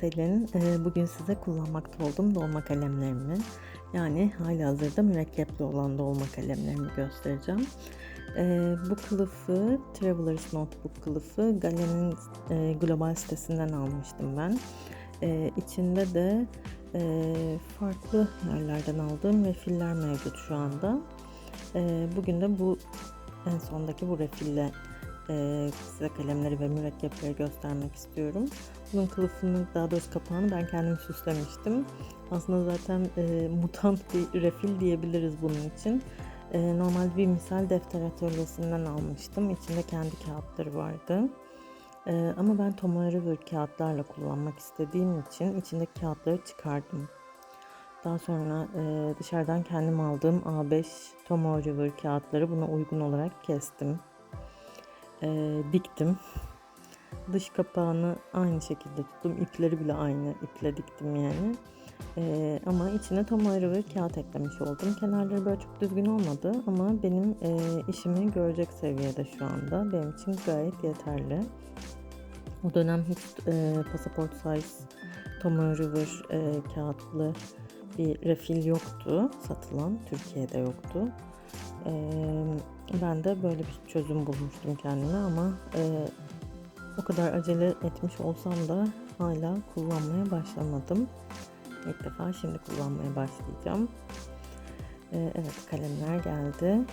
Selin. Ee, Bugün size kullanmakta olduğum dolma kalemlerimi, yani halihazırda mürekkepli olan dolma kalemlerimi göstereceğim. Ee, Bu kılıfı, Traveler's Notebook kılıfı Galen'in e, global sitesinden almıştım ben. Ee, İçinde de e, farklı yerlerden aldığım refiller mevcut şu anda. Bugün de bu en sondaki bu refille e, size kalemleri ve mürekkepleri göstermek istiyorum. Bunun kılıfını daha doğrusu kapağını ben kendim süslemiştim. Aslında zaten e, mutant bir refil diyebiliriz bunun için. E, normal bir misal defter atölyesinden almıştım. İçinde kendi kağıtları vardı. E, ama ben River kağıtlarla kullanmak istediğim için içindeki kağıtları çıkardım. Daha sonra e, dışarıdan kendim aldığım A5 Tomoe River kağıtları buna uygun olarak kestim e, diktim. Dış kapağını aynı şekilde tuttum. İpleri bile aynı iple diktim yani. E, ama içine tam ayrı bir kağıt eklemiş oldum. Kenarları böyle çok düzgün olmadı ama benim e, işimi görecek seviyede şu anda. Benim için gayet yeterli. O dönem hiç e, pasaport size Tom River e, kağıtlı bir refil yoktu satılan. Türkiye'de yoktu. E, ben de böyle bir çözüm bulmuştum kendime ama e, o kadar acele etmiş olsam da hala kullanmaya başlamadım. İlk defa şimdi kullanmaya başlayacağım. E, evet kalemler geldi.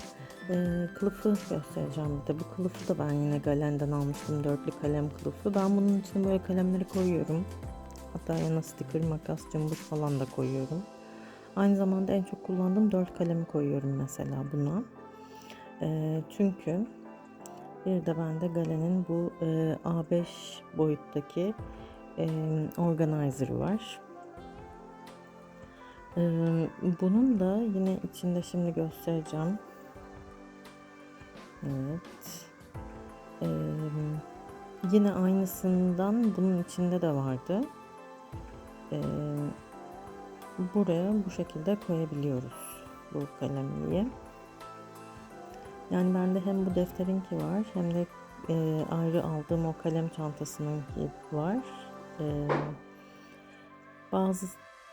E, kılıfı göstereceğim bir de. Bu kılıfı da ben yine Galen'den almıştım. Dörtlü kalem kılıfı. Ben bunun içine böyle kalemleri koyuyorum. Hatta yana sticker, makas, cımbız falan da koyuyorum. Aynı zamanda en çok kullandığım dört kalemi koyuyorum mesela buna. E, çünkü bir de bende Galen'in bu e, A5 boyuttaki e, organizer var. E, bunun da yine içinde şimdi göstereceğim. Evet. E, yine aynısından bunun içinde de vardı. Buraya bu şekilde koyabiliyoruz bu kalemliği. Yani bende hem bu defterinki var hem de e, ayrı aldığım o kalem çantasınınki var. E, bazı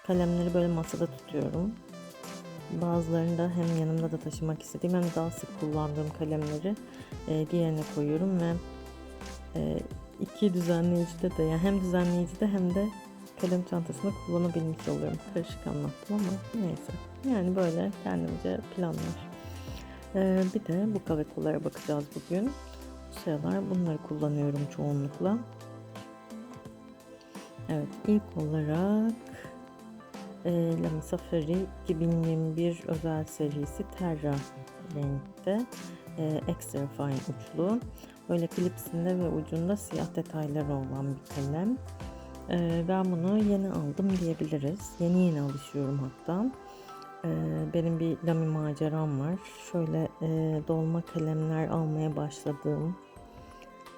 kalemleri böyle masada tutuyorum. Bazılarını da hem yanımda da taşımak istediğim hem daha sık kullandığım kalemleri e, diğerine koyuyorum ve e, iki düzenleyicide de yani hem düzenleyicide hem de kalem çantasını kullanabilmiş oluyorum. Karışık anlattım ama neyse. Yani böyle kendimce planlar. Ee, bir de bu kavekolara bakacağız bugün. Bu sıralar bunları kullanıyorum çoğunlukla. Evet ilk olarak e, Lamy Safari 2021 özel serisi Terra renkte e, extra fine uçlu. Böyle klipsinde ve ucunda siyah detayları olan bir kalem. E, ben bunu yeni aldım diyebiliriz. Yeni yeni alışıyorum hatta. Benim bir lami maceram var. Şöyle dolma kalemler almaya başladığım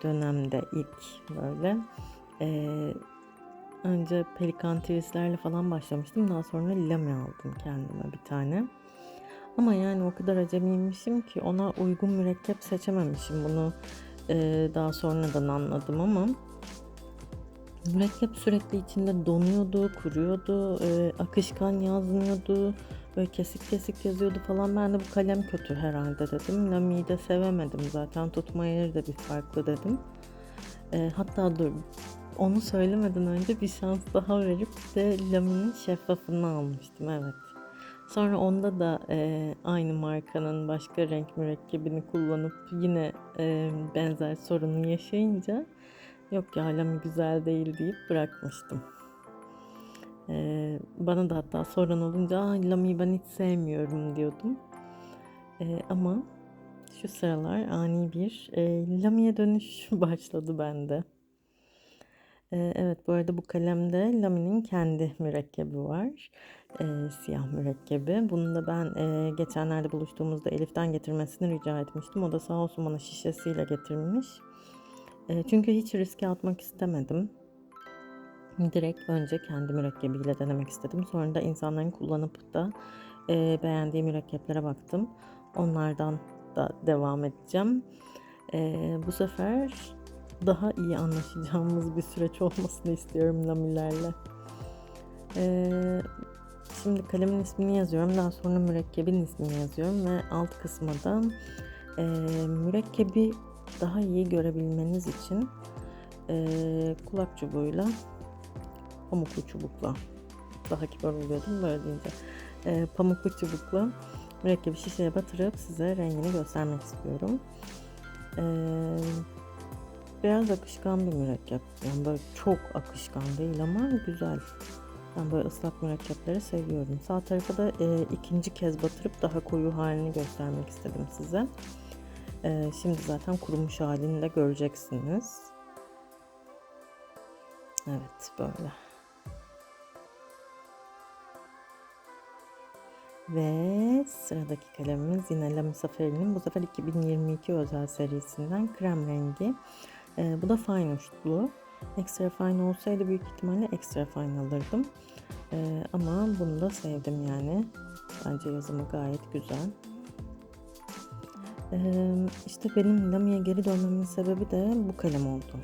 dönemde ilk böyle önce pelikan twistlerle falan başlamıştım. Daha sonra lami aldım kendime bir tane. Ama yani o kadar acemiymişim ki ona uygun mürekkep seçememişim. Bunu e, daha sonradan anladım ama mürekkep sürekli içinde donuyordu, kuruyordu, e, akışkan yazmıyordu. Böyle kesik kesik yazıyordu falan. Ben de bu kalem kötü herhalde dedim. Lami'yi de sevemedim zaten. Tutma yeri de bir farklı dedim. E, hatta dur onu söylemeden önce bir şans daha verip de Lami'nin şeffafını almıştım. Evet. Sonra onda da e, aynı markanın başka renk mürekkebini kullanıp yine e, benzer sorunu yaşayınca yok ya Lami güzel değil deyip bırakmıştım. Ee, bana da hatta soran olunca ah, Lami'yi ben hiç sevmiyorum diyordum. Ee, ama şu sıralar ani bir e, Lami'ye dönüş başladı bende. Ee, evet bu arada bu kalemde Lami'nin kendi mürekkebi var. Ee, siyah mürekkebi. Bunu da ben e, geçenlerde buluştuğumuzda Elif'ten getirmesini rica etmiştim. O da sağ olsun bana şişesiyle getirmiş. E, çünkü hiç riske atmak istemedim direkt önce kendi mürekkebiyle denemek istedim. Sonra da insanların kullanıp da e, beğendiği mürekkeplere baktım. Onlardan da devam edeceğim. E, bu sefer daha iyi anlaşacağımız bir süreç olmasını istiyorum lamilerle. Ee, şimdi kalemin ismini yazıyorum. Daha sonra mürekkebin ismini yazıyorum ve alt kısma da e, mürekkebi daha iyi görebilmeniz için e, kulak çubuğuyla pamuklu çubukla daha kibar oluyordum böyle deyince e, pamuklu çubukla mürekkebi şişeye batırıp size rengini göstermek istiyorum. E, biraz akışkan bir mürekkep. Yani böyle çok akışkan değil ama güzel. Ben böyle ıslak mürekkepleri seviyorum. Sağ tarafa da e, ikinci kez batırıp daha koyu halini göstermek istedim size. E, şimdi zaten kurumuş halini de göreceksiniz. Evet böyle. Ve sıradaki kalemimiz yine Lamy Safari'nin bu sefer 2022 özel serisinden krem rengi. Ee, bu da fine uçlu. Extra fine olsaydı büyük ihtimalle extra fine alırdım. Ee, ama bunu da sevdim yani. Bence yazımı gayet güzel. Ee, işte benim Lamy'e geri dönmemin sebebi de bu kalem oldu.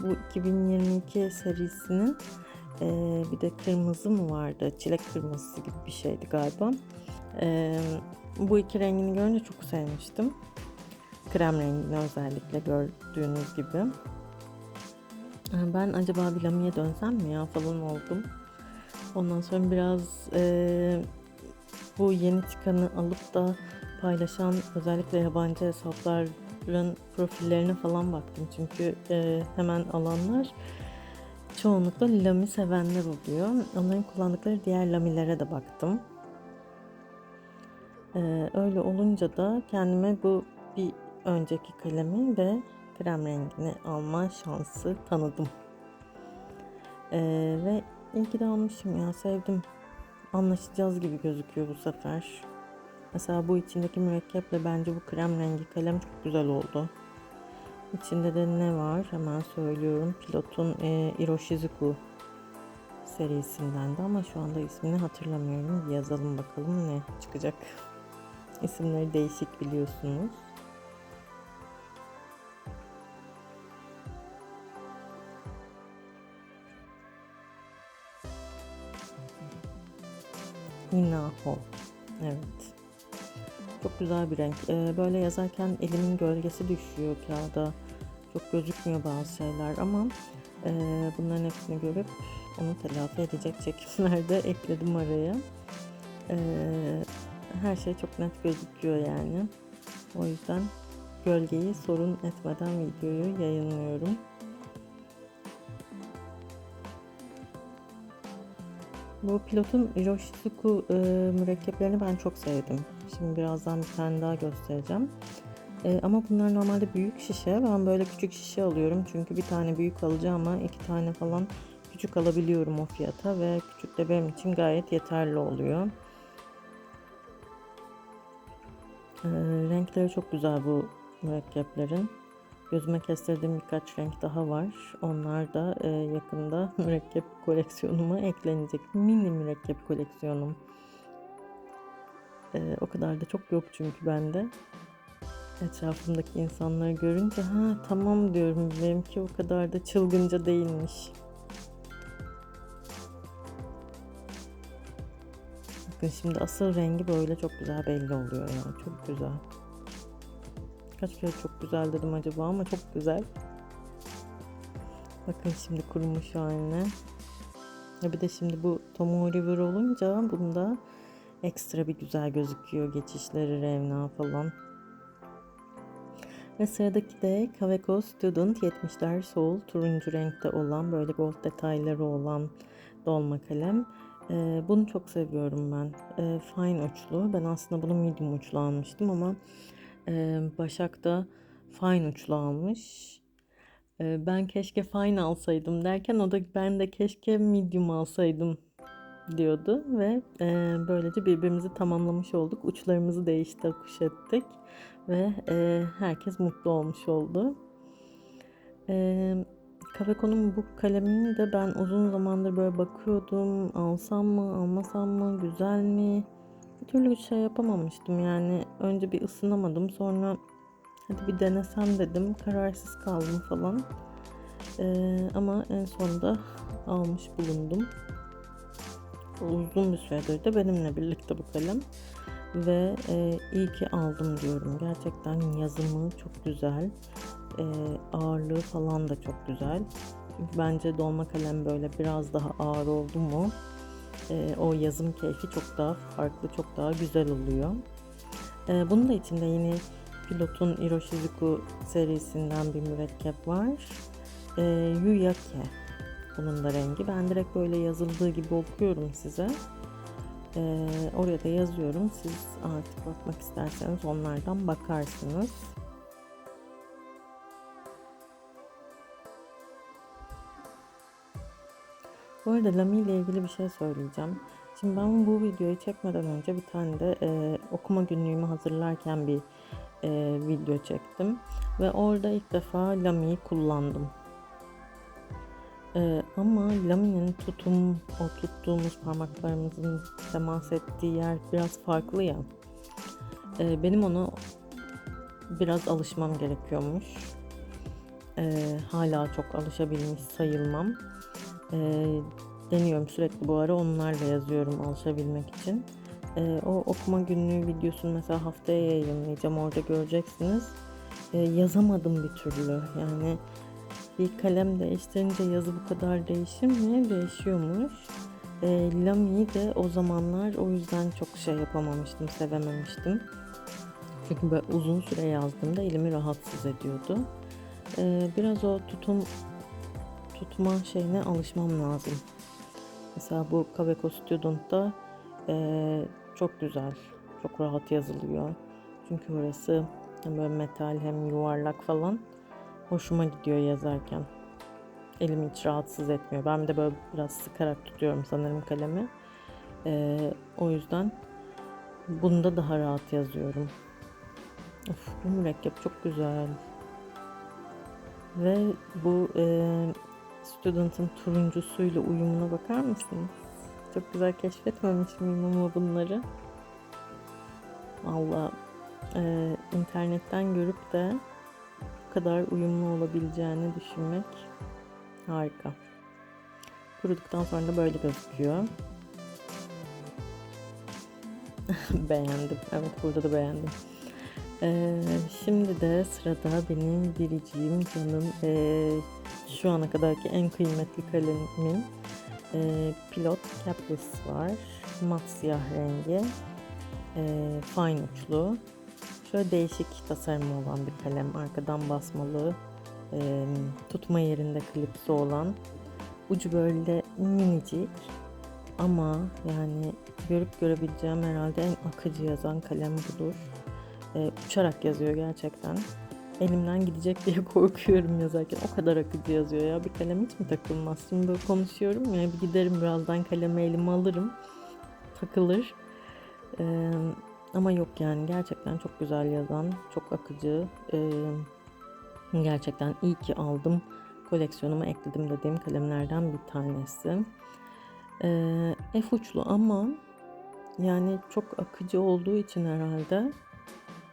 Bu 2022 serisinin ee, bir de kırmızı mı vardı? Çilek kırmızısı gibi bir şeydi galiba. Ee, bu iki rengini görünce çok sevmiştim. Krem rengini özellikle gördüğünüz gibi. Ee, ben acaba bir lamiye dönsem mi ya falan oldum. Ondan sonra biraz e, bu yeni çıkanı alıp da paylaşan özellikle yabancı hesapların profillerine falan baktım. Çünkü e, hemen alanlar çoğunlukla lami sevenler oluyor. Onların kullandıkları diğer lamilere de baktım. Ee, öyle olunca da kendime bu bir önceki kalemi ve krem rengini alma şansı tanıdım. Ee, ve iyi ki de almışım ya sevdim. Anlaşacağız gibi gözüküyor bu sefer. Mesela bu içindeki mürekkeple bence bu krem rengi kalem çok güzel oldu. İçinde de ne var hemen söylüyorum. Pilot'un e, Iroshizuku serisinden de ama şu anda ismini hatırlamıyorum. Yazalım bakalım ne çıkacak. İsimleri değişik biliyorsunuz. Inaho. Evet. Çok güzel bir renk. Ee, böyle yazarken elimin gölgesi düşüyor kağıda. Çok gözükmüyor bazı şeyler ama e, bunların hepsini görüp onu telafi edecek çekimlerde ekledim araya. Ee, her şey çok net gözüküyor yani. O yüzden gölgeyi sorun etmeden videoyu yayınlıyorum. Bu pilotun Iroshizuku e, mürekkeplerini ben çok sevdim. Şimdi birazdan bir tane daha göstereceğim. E, ama bunlar normalde büyük şişe. Ben böyle küçük şişe alıyorum. Çünkü bir tane büyük alacağım ama iki tane falan küçük alabiliyorum o fiyata. Ve küçük de benim için gayet yeterli oluyor. E, renkleri çok güzel bu mürekkeplerin. Gözüme kestirdiğim birkaç renk daha var. Onlar da e, yakında mürekkep koleksiyonuma eklenecek. Mini mürekkep koleksiyonum. E, o kadar da çok yok çünkü bende. Etrafımdaki insanları görünce ha tamam diyorum benimki o kadar da çılgınca değilmiş. Bakın şimdi asıl rengi böyle çok güzel belli oluyor ya. Çok güzel. Kaç kere çok güzel dedim acaba ama çok güzel. Bakın şimdi kurumuş haline. Ya bir de şimdi bu Tomo River olunca bunda ekstra bir güzel gözüküyor geçişleri, revna falan. Ve sıradaki de Kaweco Student 70'ler Soul turuncu renkte olan böyle gold detayları olan dolma kalem. Ee, bunu çok seviyorum ben. Ee, fine uçlu. Ben aslında bunu medium uçlu almıştım ama e, Başak da fine uçlu almış. E, ben keşke fine alsaydım derken o da ben de keşke medium alsaydım diyordu ve e, böylece birbirimizi tamamlamış olduk. Uçlarımızı değişti, kuş ettik ve e, herkes mutlu olmuş oldu. E, Kaveko'nun bu kalemini de ben uzun zamandır böyle bakıyordum. Alsam mı, almasam mı, güzel mi? Bir türlü şey yapamamıştım yani. Önce bir ısınamadım sonra hadi bir denesem dedim. Kararsız kaldım falan. Ee, ama en sonunda almış bulundum. Uzun bir süredir de benimle birlikte bu kalem. Ve e, iyi ki aldım diyorum. Gerçekten yazımı çok güzel. E, ağırlığı falan da çok güzel. Çünkü bence dolma kalem böyle biraz daha ağır oldu mu e, o yazım keyfi çok daha farklı, çok daha güzel oluyor. E, bunun da içinde yine Pilot'un Iroshizuku serisinden bir mürekkep var. E, Yuyake bunun da rengi. Ben direkt böyle yazıldığı gibi okuyorum size. E, oraya da yazıyorum. Siz artık bakmak isterseniz onlardan bakarsınız. Bu arada Lami ile ilgili bir şey söyleyeceğim. Şimdi ben bu videoyu çekmeden önce bir tane de e, okuma günlüğümü hazırlarken bir e, video çektim. Ve orada ilk defa Lami'yi kullandım. E, ama Lami'nin tutum, o tuttuğumuz parmaklarımızın temas ettiği yer biraz farklı ya. E, benim onu biraz alışmam gerekiyormuş. E, hala çok alışabilmiş sayılmam. E, deniyorum sürekli bu ara onlarla yazıyorum alışabilmek için. E, o okuma günlüğü videosunu mesela haftaya yayınlayacağım orada göreceksiniz. E, yazamadım bir türlü yani bir kalem değiştirince yazı bu kadar değişir mi? Değişiyormuş. E, Lami'yi de o zamanlar o yüzden çok şey yapamamıştım, sevememiştim. Çünkü böyle uzun süre yazdığımda elimi rahatsız ediyordu. E, biraz o tutum tutma şeyine alışmam lazım. Mesela bu Kaveco Student'da e, çok güzel, çok rahat yazılıyor. Çünkü orası hem böyle metal hem yuvarlak falan hoşuma gidiyor yazarken. Elimi hiç rahatsız etmiyor. Ben de böyle biraz sıkarak tutuyorum sanırım kalemi. E, o yüzden bunda daha rahat yazıyorum. Of, bu mürekkep çok güzel. Ve bu e, Student'ın turuncusuyla uyumuna bakar mısınız? Çok güzel keşfetmemiş miyim ama bunları? Valla e, internetten görüp de kadar uyumlu olabileceğini düşünmek harika. Kuruduktan sonra da böyle gözüküyor. beğendim. Evet burada da beğendim. Ee, şimdi de sırada benim biriciğim canım ee, şu ana kadarki en kıymetli kalemimin e, Pilot Caprice var. Mat siyah rengi. E, fine uçlu. Şöyle değişik tasarımı olan bir kalem. Arkadan basmalı. E, tutma yerinde klipsi olan. Ucu böyle minicik. Ama yani görüp görebileceğim herhalde en akıcı yazan kalem budur. E, uçarak yazıyor gerçekten elimden gidecek diye korkuyorum yazarken. O kadar akıcı yazıyor ya. Bir kalem hiç mi takılmaz? Şimdi böyle konuşuyorum ya bir giderim birazdan kalemi elime alırım. Takılır. Ee, ama yok yani gerçekten çok güzel yazan, çok akıcı. Ee, gerçekten iyi ki aldım. Koleksiyonuma ekledim dediğim kalemlerden bir tanesi. Ee, F uçlu ama yani çok akıcı olduğu için herhalde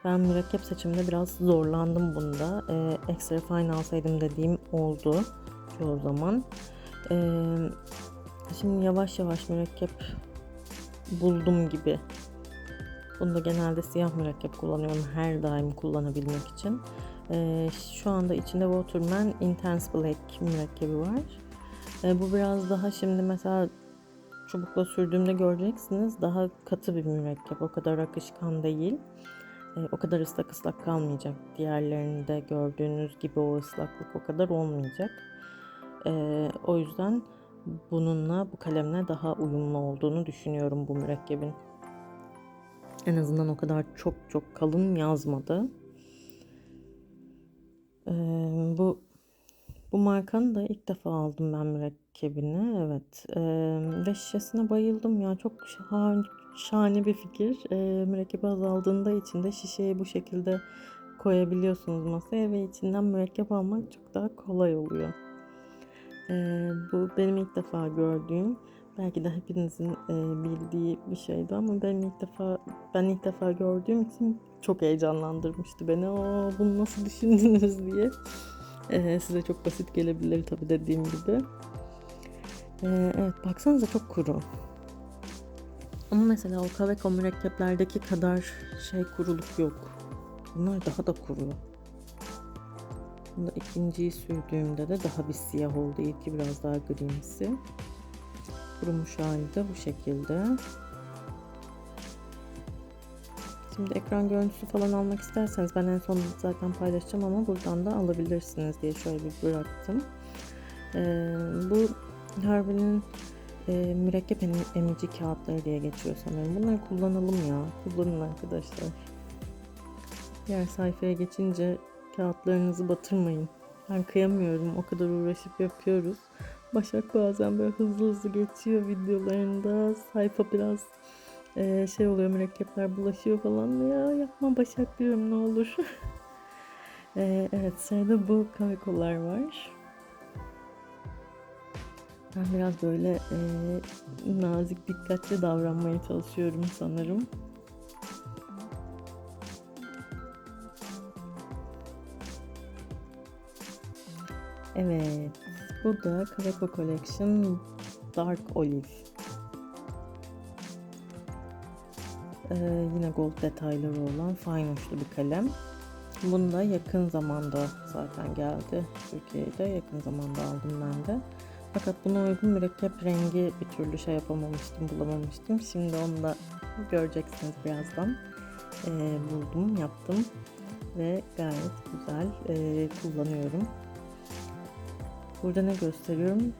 ben mürekkep seçiminde biraz zorlandım bunda. Ee, extra fine alsaydım dediğim oldu çoğu zaman. Ee, şimdi yavaş yavaş mürekkep buldum gibi. Bunda genelde siyah mürekkep kullanıyorum her daim kullanabilmek için. Ee, şu anda içinde Waterman Intense Black mürekkebi var. Ee, bu biraz daha şimdi mesela çubukla sürdüğümde göreceksiniz daha katı bir mürekkep. O kadar akışkan değil e, o kadar ıslak ıslak kalmayacak. Diğerlerinde gördüğünüz gibi o ıslaklık o kadar olmayacak. O yüzden bununla bu kalemle daha uyumlu olduğunu düşünüyorum bu mürekkebin. En azından o kadar çok çok kalın yazmadı. E, bu bu markanın da ilk defa aldım ben mürekkebini. Evet. E, ve şişesine bayıldım ya. Çok şahane, şahane bir fikir. E, mürekkebi azaldığında içinde şişeyi bu şekilde koyabiliyorsunuz masaya ve içinden mürekkep almak çok daha kolay oluyor. E, bu benim ilk defa gördüğüm Belki de hepinizin e, bildiği bir şeydi ama ben ilk defa ben ilk defa gördüğüm için çok heyecanlandırmıştı beni. O bunu nasıl düşündünüz diye. E, size çok basit gelebilir tabii dediğim gibi. E, evet baksanıza çok kuru. Ama mesela o Kaveco mürekkeplerdeki kadar şey kuruluk yok. Bunlar daha da kuru. Bunda ikinciyi sürdüğümde de daha bir siyah oldu. İlki biraz daha grimsi. Kurumuş hali bu şekilde. Şimdi ekran görüntüsü falan almak isterseniz ben en son zaten paylaşacağım ama buradan da alabilirsiniz diye şöyle bir bıraktım. Ee, bu Harvey'nin e, mürekkep emici kağıtları diye geçiyor sanırım. Bunları kullanalım ya. Kullanın arkadaşlar. Diğer sayfaya geçince kağıtlarınızı batırmayın. Ben kıyamıyorum. O kadar uğraşıp yapıyoruz. Başak bazen böyle hızlı hızlı geçiyor videolarında. Sayfa biraz e, şey oluyor mürekkepler bulaşıyor falan. Ya yapma Başak diyorum ne olur. e, evet sırada bu kavikolar var. Ben biraz böyle e, nazik dikkatli davranmaya çalışıyorum sanırım. Evet. Bu da Kaveco Collection Dark Olive. Ee, yine gold detayları olan fine uçlu bir kalem. Bunu da yakın zamanda zaten geldi. Türkiye'de yakın zamanda aldım ben de. Fakat buna uygun mürekkep rengi bir türlü şey yapamamıştım, bulamamıştım. Şimdi onu da göreceksiniz birazdan. Ee, buldum, yaptım ve gayet güzel e, kullanıyorum. Burada ne gösteriyorum?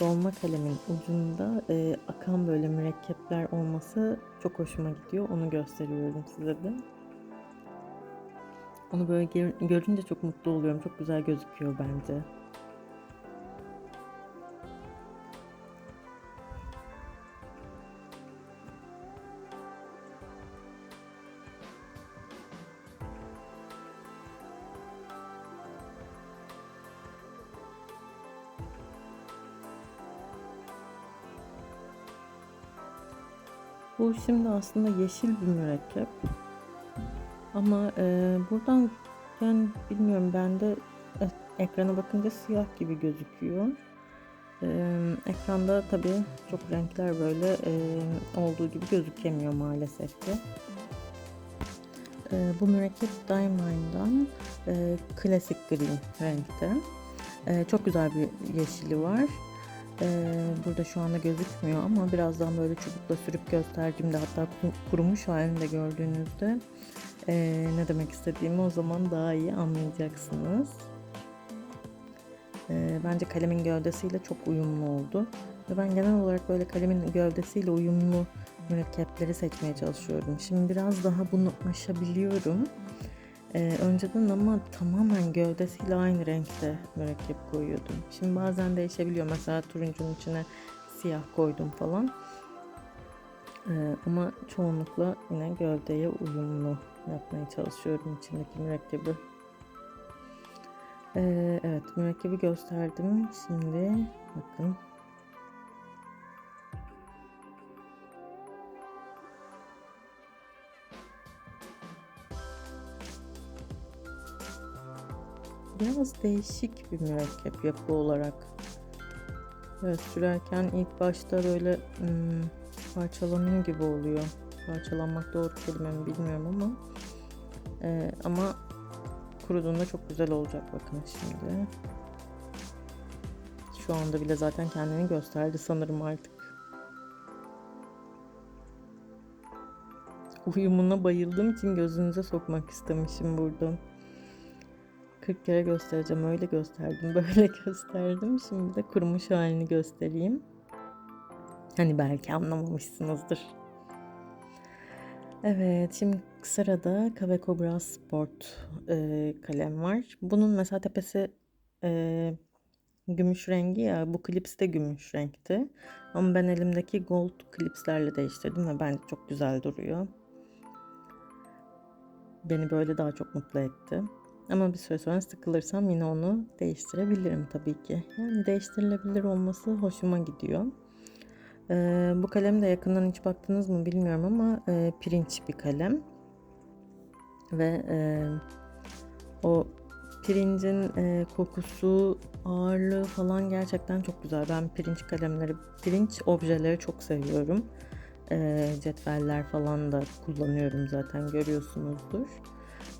Dolma kalemin ucunda e, akan böyle mürekkepler olması çok hoşuma gidiyor. Onu gösteriyorum size de. Onu böyle görünce çok mutlu oluyorum. Çok güzel gözüküyor bence. Bu şimdi aslında yeşil bir mürekkep. Ama e, buradan yani bilmiyorum bende e, ekrana bakınca siyah gibi gözüküyor. E, ekranda tabi çok renkler böyle e, olduğu gibi gözükemiyor maalesef ki. E, bu mürekkep Diamond'dan e, klasik green renkte. E, çok güzel bir yeşili var. Ee, burada şu anda gözükmüyor ama birazdan böyle çubukla sürüp gösterdiğimde hatta kurumuş halinde gördüğünüzde e, ne demek istediğimi o zaman daha iyi anlayacaksınız. E, bence kalemin gövdesiyle çok uyumlu oldu. Ve ben genel olarak böyle kalemin gövdesiyle uyumlu mürekkepleri seçmeye çalışıyorum. Şimdi biraz daha bunu aşabiliyorum. Ee, önceden ama tamamen gövdesiyle aynı renkte mürekkep koyuyordum. Şimdi bazen değişebiliyor. Mesela turuncunun içine siyah koydum falan. Ee, ama çoğunlukla yine gövdeye uyumlu yapmaya çalışıyorum içindeki mürekkebi. Ee, evet mürekkebi gösterdim. Şimdi bakın Biraz değişik bir mürekkep yapı olarak. Evet sürerken ilk başta böyle hmm, parçalanıyor gibi oluyor. Parçalanmak doğru kelime mi bilmiyorum ama e, ama kuruduğunda çok güzel olacak bakın şimdi. Şu anda bile zaten kendini gösterdi sanırım artık. Uyumuna bayıldığım için gözünüze sokmak istemişim buradan. 40 kere göstereceğim. Öyle gösterdim, böyle gösterdim. Şimdi de kurumuş halini göstereyim. Hani belki anlamamışsınızdır. Evet, şimdi sırada Kaveco Brass Sport e, kalem var. Bunun mesela tepesi e, gümüş rengi ya. Bu klips de gümüş renkti. Ama ben elimdeki gold klipslerle değiştirdim ve bence çok güzel duruyor. Beni böyle daha çok mutlu etti. Ama bir süre sonra sıkılırsam yine onu değiştirebilirim tabii ki. Yani değiştirilebilir olması hoşuma gidiyor. Ee, bu kalem de yakından hiç baktınız mı bilmiyorum ama e, pirinç bir kalem. Ve e, o pirincin e, kokusu, ağırlığı falan gerçekten çok güzel. Ben pirinç kalemleri, pirinç objeleri çok seviyorum. E, cetveller falan da kullanıyorum zaten görüyorsunuzdur.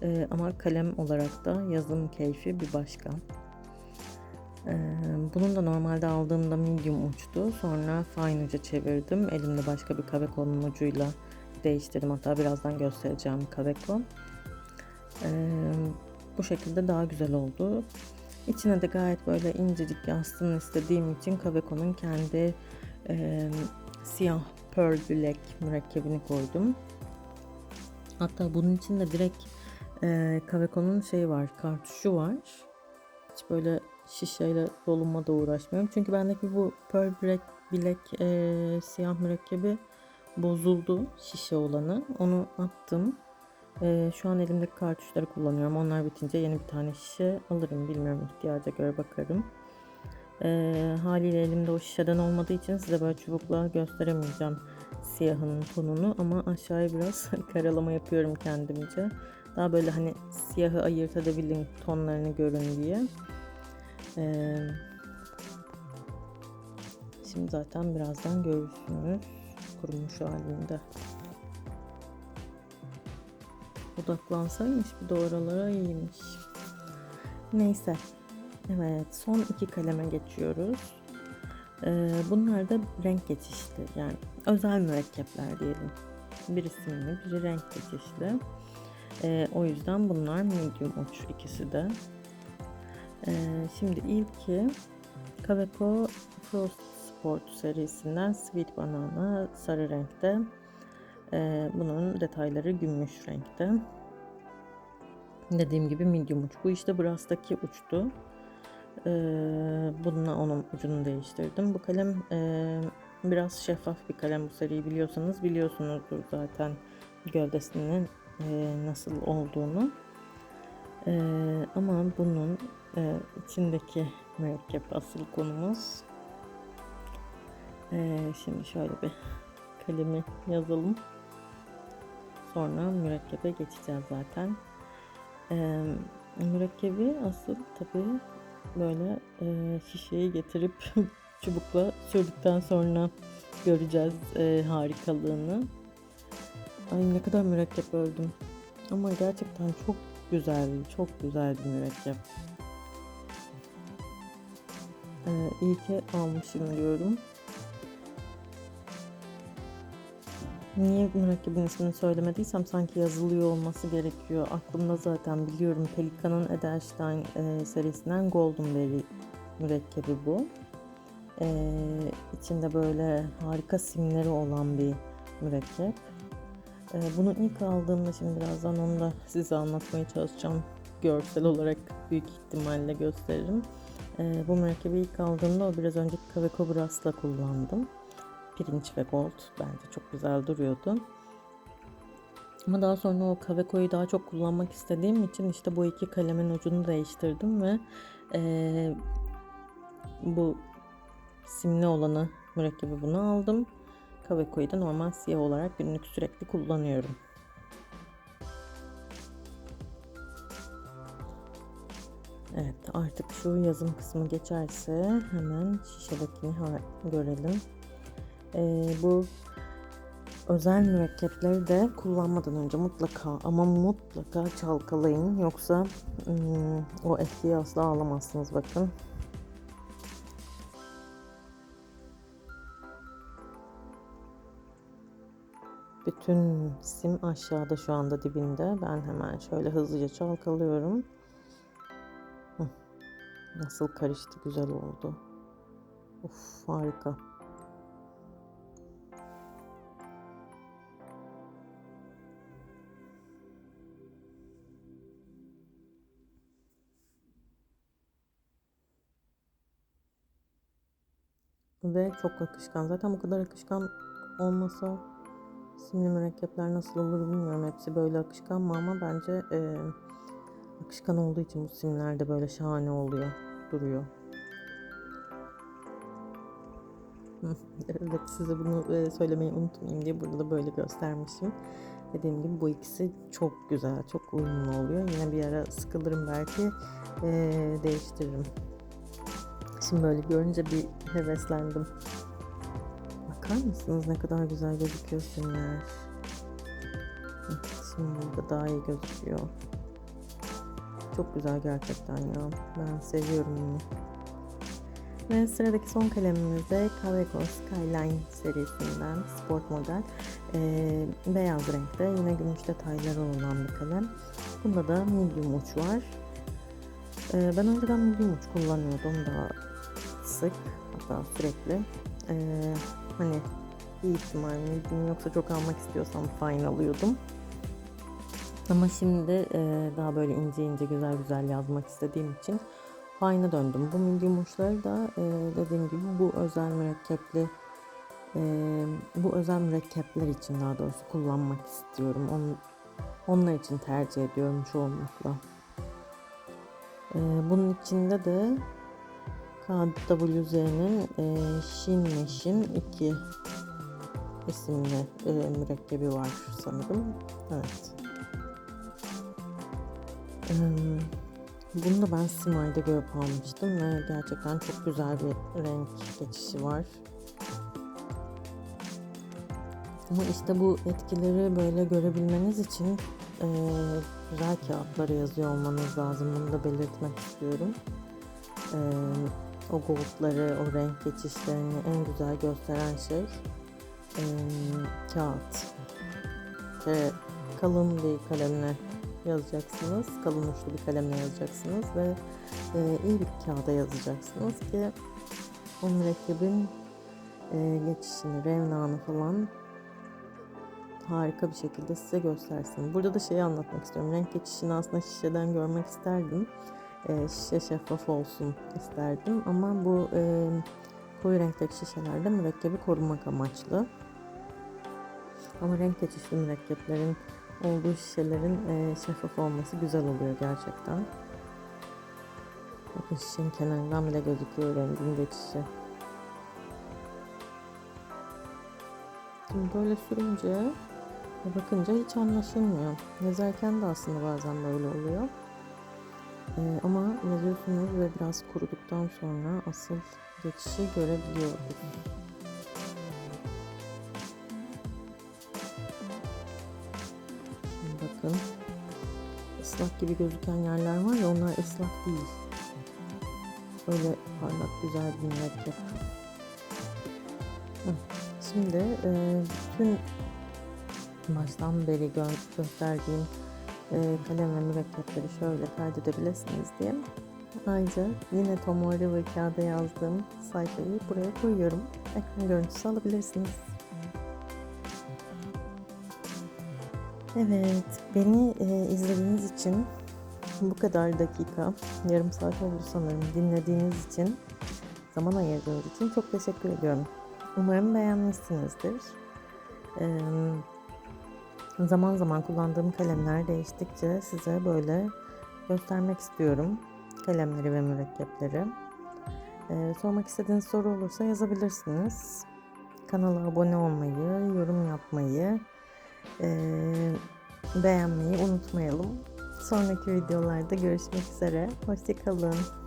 E, ama kalem olarak da yazım keyfi bir başka. E, bunun da normalde aldığımda medium uçtu. Sonra fine uca çevirdim. Elimde başka bir Kabeco'nun ucuyla değiştirdim. Hatta birazdan göstereceğim Kabeco. E, bu şekilde daha güzel oldu. İçine de gayet böyle incecik yansıtın istediğim için Kabeco'nun kendi e, siyah Pearl Black mürekkebini koydum. Hatta bunun için de direkt e, Kabeco'nun şey var, kartuşu var. Hiç böyle şişeyle doluma da uğraşmıyorum. Çünkü bendeki bu Pearl Black, Black e, siyah mürekkebi bozuldu şişe olanı. Onu attım. E, şu an elimdeki kartuşları kullanıyorum. Onlar bitince yeni bir tane şişe alırım. Bilmiyorum ihtiyaca göre bakarım. E, haliyle elimde o şişeden olmadığı için size böyle çubukla gösteremeyeceğim siyahın tonunu ama aşağıya biraz karalama yapıyorum kendimce. Daha böyle hani siyahı ayırt edebilin tonlarını görün diye. Ee, şimdi zaten birazdan görürsünüz kurumuş halinde. Odaklansaymış bir de iyiymiş. Neyse. Evet son iki kaleme geçiyoruz. Ee, bunlar da renk geçişli yani özel mürekkepler diyelim. Biri simli, biri renk geçişli. Ee, o yüzden bunlar medium uç ikisi de. Ee, şimdi ilki Kaweco Frost Sport serisinden Sweet Banana sarı renkte. Ee, bunun detayları gümüş renkte. Dediğim gibi medium uç. Bu işte Brass'taki uçtu. Ee, bununla onun ucunu değiştirdim. Bu kalem e, biraz şeffaf bir kalem. Bu seriyi biliyorsanız biliyorsunuzdur zaten gövdesinin e, nasıl olduğunu. E, ama bunun e, içindeki mürekkep asıl konumuz. E, şimdi şöyle bir kalemi yazalım. Sonra mürekkebe geçeceğiz zaten. E, mürekkebi asıl tabii böyle e, şişeyi getirip çubukla sürdükten sonra göreceğiz e, harikalığını. Ay ne kadar mürekkep öldüm. Ama gerçekten çok güzel, çok güzel bir mürekkep. Ee, iyi ki almışım diyorum. Niye mürekkebin ismini söylemediysem sanki yazılıyor olması gerekiyor. Aklımda zaten biliyorum Pelikan'ın Edelstein e, serisinden Golden Berry mürekkebi bu. E, içinde böyle harika simleri olan bir mürekkep. E, bunu ilk aldığımda şimdi birazdan onu da size anlatmaya çalışacağım. Görsel olarak büyük ihtimalle gösteririm. E, bu mürekkebi ilk aldığımda o biraz önceki Kaweco Brass'la kullandım pirinç ve gold bence çok güzel duruyordu. Ama daha sonra o Kaweco'yu daha çok kullanmak istediğim için işte bu iki kalemin ucunu değiştirdim ve ee, bu simli olanı mürekkebi bunu aldım. Kaweco'yu da normal siyah olarak günlük sürekli kullanıyorum. Evet artık şu yazım kısmı geçerse hemen şişedekini görelim. Ee, bu özel mürekkepleri de kullanmadan önce mutlaka ama mutlaka çalkalayın yoksa hmm, o etkiyi asla alamazsınız bakın. Bütün sim aşağıda şu anda dibinde. Ben hemen şöyle hızlıca çalkalıyorum. Nasıl karıştı güzel oldu. Of harika. Ve çok akışkan. Zaten bu kadar akışkan olmasa simli mürekkepler nasıl olur bilmiyorum. Hepsi böyle akışkan mı ama bence e, akışkan olduğu için bu simler de böyle şahane oluyor. Duruyor. Evet size bunu e, söylemeyi unutmayayım diye burada da böyle göstermişim. Dediğim gibi bu ikisi çok güzel, çok uyumlu oluyor. Yine bir ara sıkılırım belki e, değiştiririm. Şimdi böyle görünce bir heveslendim. Bakar mısınız ne kadar güzel gözüküyor simler. Hı, Şimdi burada daha iyi gözüküyor. Çok güzel gerçekten ya. Ben seviyorum bunu. Ve sıradaki son kalemimiz de Kaweco Skyline serisinden sport model. Ee, beyaz renkte yine gümüş detayları olan bir kalem. Bunda da medium uç var. Ee, ben önceden medium uç kullanıyordum daha sık hatta sürekli. Ee, hani bir ihtimal medium yoksa çok almak istiyorsam fine alıyordum. Ama şimdi e, daha böyle ince ince güzel güzel yazmak istediğim için Fine'a döndüm. Bu medium uçları da e, dediğim gibi bu özel mürekkepli e, bu özel mürekkepler için daha doğrusu kullanmak istiyorum. Onun, onlar için tercih ediyorum çoğunlukla. E, bunun içinde de KWZ'nin e, Shin Meşin 2 isimli e, mürekkebi var sanırım. Evet. Ee, Bunu da ben Simay'da görüp almıştım ve gerçekten çok güzel bir renk geçişi var. Ama işte bu etkileri böyle görebilmeniz için eee güzel kağıtlara yazıyor olmanız lazım. Bunu da belirtmek istiyorum. Eee, o goldları, o renk geçişlerini en güzel gösteren şey eee, kağıt. Ve kalın bir kalemle yazacaksınız. Kalın uçlu bir kalemle yazacaksınız ve e, iyi bir kağıda yazacaksınız ki o mürekkebin e, geçişini, revnanı falan harika bir şekilde size göstersin. Burada da şeyi anlatmak istiyorum. Renk geçişini aslında şişeden görmek isterdim. E, şişe şeffaf olsun isterdim ama bu e, koyu renkteki şişelerde mürekkebi korumak amaçlı. Ama renk geçişli mürekkeplerin olduğu şişelerin e, şeffaf olması güzel oluyor gerçekten. Bakın şişenin kenarından bile gözüküyor rengin geçişi. Şimdi böyle sürünce bakınca hiç anlaşılmıyor. Yazarken de aslında bazen böyle oluyor. E, ama yazıyorsunuz ve biraz kuruduktan sonra asıl geçişi görebiliyoruz. Şimdi bakın. ıslak gibi gözüken yerler var ya onlar ıslak değil. Böyle parlak güzel bir mürekkep. Şimdi e, bütün baştan beri gö- gösterdiğim kalem ve mürekkepleri şöyle kaydedebilirsiniz diye ayrıca yine Tomoe River kağıda yazdığım sayfayı buraya koyuyorum. Ekran görüntüsü alabilirsiniz. Evet, beni e, izlediğiniz için bu kadar dakika, yarım saat oldu sanırım dinlediğiniz için, zaman ayırdığınız için çok teşekkür ediyorum. Umarım beğenmişsinizdir. Ee, zaman zaman kullandığım kalemler değiştikçe size böyle göstermek istiyorum kalemleri ve mürekkepleri. Ee, sormak istediğiniz soru olursa yazabilirsiniz. Kanala abone olmayı, yorum yapmayı, ee, beğenmeyi unutmayalım. Sonraki videolarda görüşmek üzere. Hoşçakalın.